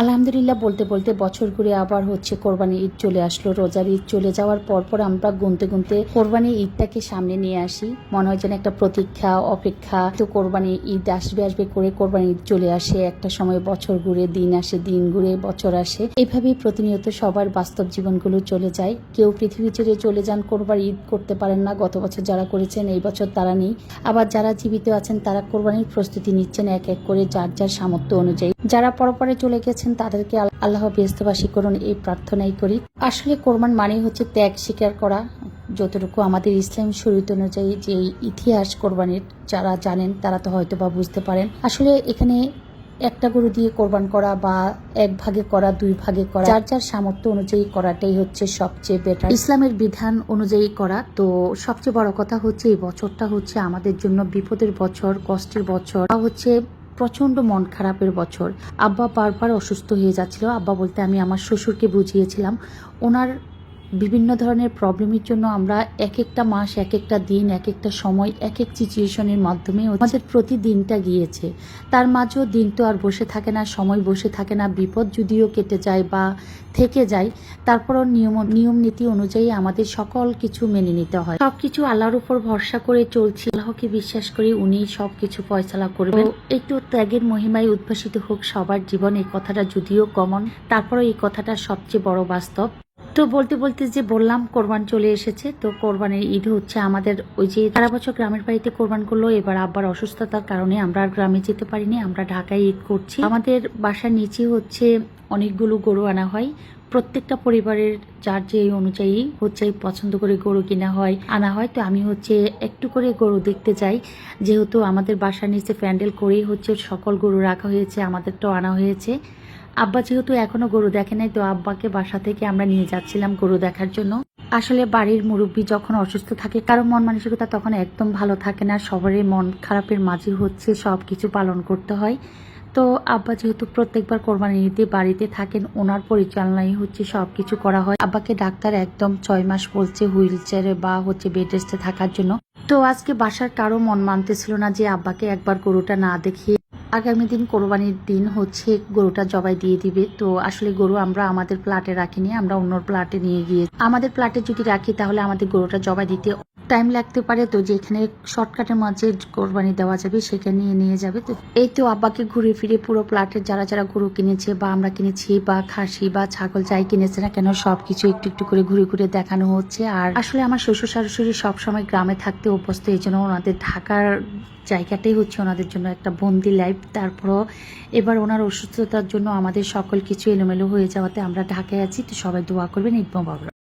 আলহামদুলিল্লাহ বলতে বলতে বছর ঘুরে আবার হচ্ছে কোরবানি ঈদ চলে আসলো। রোজার ঈদ চলে যাওয়ার পর পর আমরা গুনতে গুনতে কোরবানি ঈদটাকে সামনে নিয়ে আসি। মনে হয় যেন একটা প্রতীক্ষা, অপেক্ষা তো কোরবানি ঈদ আসবে আসবে করে কোরবানি ঈদ চলে আসে। একটা সময় বছর ঘুরে দিন আসে, দিন ঘুরে বছর আসে। এইভাবেই প্রতিনিয়ত সবার বাস্তব জীবনগুলো চলে যায়। কেউ পৃথিবী ছেড়ে চলে যান কোরবার ঈদ করতে পারেন না। গত বছর যারা করেছেন, এই বছর তারা নেই। আবার যারা জীবিত আছেন, তারা কোরবানির প্রস্তুতি নিচ্ছেন এক এক করে যার যার সামর্থ্য অনুযায়ী। যারা পরপরে চলে গেছেন তাদেরকে আল্লাহ ব্যস্তবাসী করুন, এই প্রার্থনাই করি। আসলে কোরবান মানে হচ্ছে ত্যাগ স্বীকার করা। যতটুকু আমাদের ইসলাম শরীয়ত অনুযায়ী যে ইতিহাস কোরবানির, যারা জানেন তারা তো হয়তো বা বুঝতে পারেন। আসলে এখানে একটা গরু দিয়ে কোরবান করা বা এক ভাগে করা, দুই ভাগে করা, যার যার সামর্থ্য অনুযায়ী করাটাই হচ্ছে সবচেয়ে বেটার ইসলামের বিধান অনুযায়ী করা, তো সবচেয়ে বড় কথা হচ্ছে এই বছরটা হচ্ছে আমাদের জন্য বিপদের বছর, কষ্টের বছর। হচ্ছে প্রচণ্ড মন খারাপের বছর। আব্বা বারবার অসুস্থ হয়ে যাচ্ছিল। আব্বা বলতে আমি আমার শ্বশুরকে বুঝিয়েছিলাম। ওনার বিভিন্ন ধরনের প্রবলেমের জন্য আমরা এক একটা মাস এক একটা দিন এক একটা সময় এক এক সিচুয়েশনের মাধ্যমে আমাদের প্রতিদিনটা গিয়েছে। তার মাঝেও দিন তো আর বসে থাকে না সময় বসে থাকে না বিপদ যদিও কেটে যায় বা থেকে যায় তারপরও নিয়ম নিয়ম নীতি অনুযায়ী আমাদের সকল কিছু মেনে নিতে হয়। সবকিছু আল্লাহর উপর ভরসা করে চলছি। আল্লাহকে বিশ্বাস করি উনি সবকিছু ফয়সালা করবেন। একটু ত্যাগের মহিমায় উদ্ভাসিত হোক সবার জীবন এই কথাটা যদিও কমন তারপরও এই কথাটা সবচেয়ে বড় বাস্তব। তো বলতে বলতে যে বললাম, কোরবান চলে এসেছে। তো কোরবানের ঈদ হচ্ছে আমাদের ওই যে সারা বছর গ্রামের বাড়িতে কোরবান করল, এবার আব্বার অসুস্থতার কারণে আমরা আর গ্রামে যেতে পারিনি, আমরা ঢাকায় ঈদ করছি। আমাদের বাসার নিচে হচ্ছে অনেকগুলো গরু আনা হয়। প্রত্যেকটা পরিবারের যার যে অনুযায়ী হচ্ছে, পছন্দ করে গরু কিনা হয়, আনা হয়। তো আমি হচ্ছে একটু করে গরু দেখতে যাই। যেহেতু আমাদের বাসার নিচে প্যান্ডেল করেই হচ্ছে সকল গরু রাখা হয়েছে, আমাদেরটাও আনা হয়েছে। আব্বা যেহেতু এখনও গরু দেখে নাই, তো আব্বাকে বাসা থেকে আমরা নিয়ে যাচ্ছিলাম গরু দেখার জন্য। আসলে বাড়ির মুরব্বী যখন অসুস্থ থাকে কারও মন মানসিকতা তখন একদম ভালো থাকে না। সবারই মন খারাপের মাঝে হচ্ছে সব কিছু পালন করতে হয়। তো আব্বা যেহেতু প্রত্যেকবার কোরবানি নিতে বাড়িতে থাকেন, ওনার পরিচালনায় হচ্ছে সব কিছু করা হয়। আব্বাকে ডাক্তার একদম ছয় মাস বলছে হুইল চেয়ারে বা হচ্ছে বেড রেস্টে থাকার জন্য। তো আজকে বাসার কারও মন মানতেছিল না যে আব্বাকে একবার গরুটা না দেখিয়ে আগামী দিন কোরবানির দিন হচ্ছে গরুটা জবাই দিয়ে দিবে। তো আসলে গরু আমরা আমাদের প্লাটে রাখিনি, আমরা অন্য প্লাটে নিয়ে গিয়ে আমাদের প্লাটে যদি রাখি তাহলে আমাদের গরুটা জবাই দিতে টাইম লাগতে পারে তো যেখানে শর্টকাটের মাঝে কোরবানি দেওয়া যাবে সেখানে নিয়ে নিয়ে যাবে তো এই তো আব্বাকে ঘুরে ফিরে পুরো প্লাটের যারা যারা গরু কিনেছে বা আমরা কিনেছি বা খাসি বা ছাগল যাই কিনেছে না কেন সবকিছু একটু একটু করে ঘুরে ঘুরে দেখানো হচ্ছে। আর আসলে আমার শ্বশুর শাশুড়ি সবসময় গ্রামে থাকতে অভ্যস্ত, এই জন্য ওনাদের ঢাকার জায়গাটাই হচ্ছে ওনাদের জন্য একটা বন্দি লাইফ তারপরও এবার ওনার অসুস্থতার জন্য আমাদের সকল কিছু এলোমেলো হয়ে যাওয়াতে আমরা ঢাকায় আছি, তো সবাই দোয়া করবেন মোবারক